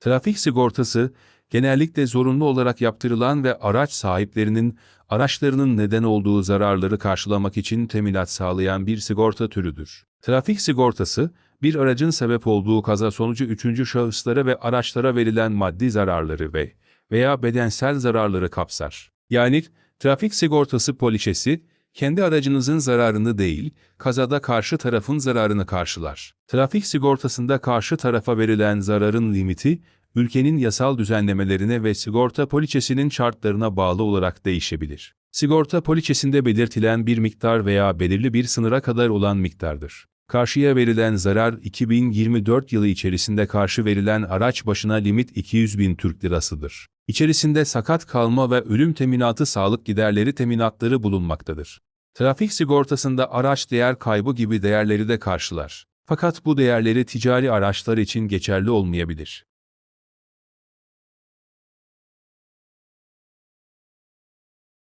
Trafik sigortası, genellikle zorunlu olarak yaptırılan ve araç sahiplerinin araçlarının neden olduğu zararları karşılamak için teminat sağlayan bir sigorta türüdür. Trafik sigortası, bir aracın sebep olduğu kaza sonucu üçüncü şahıslara ve araçlara verilen maddi zararları ve veya bedensel zararları kapsar. Yani trafik sigortası poliçesi, kendi aracınızın zararını değil, kazada karşı tarafın zararını karşılar. Trafik sigortasında karşı tarafa verilen zararın limiti, ülkenin yasal düzenlemelerine ve sigorta poliçesinin şartlarına bağlı olarak değişebilir. Sigorta poliçesinde belirtilen bir miktar veya belirli bir sınıra kadar olan miktardır. Karşıya verilen zarar 2024 yılı içerisinde karşı verilen araç başına limit 200 bin Türk lirasıdır. İçerisinde sakat kalma ve ölüm teminatı sağlık giderleri teminatları bulunmaktadır. Trafik sigortasında araç değer kaybı gibi değerleri de karşılar. Fakat bu değerleri ticari araçlar için geçerli olmayabilir.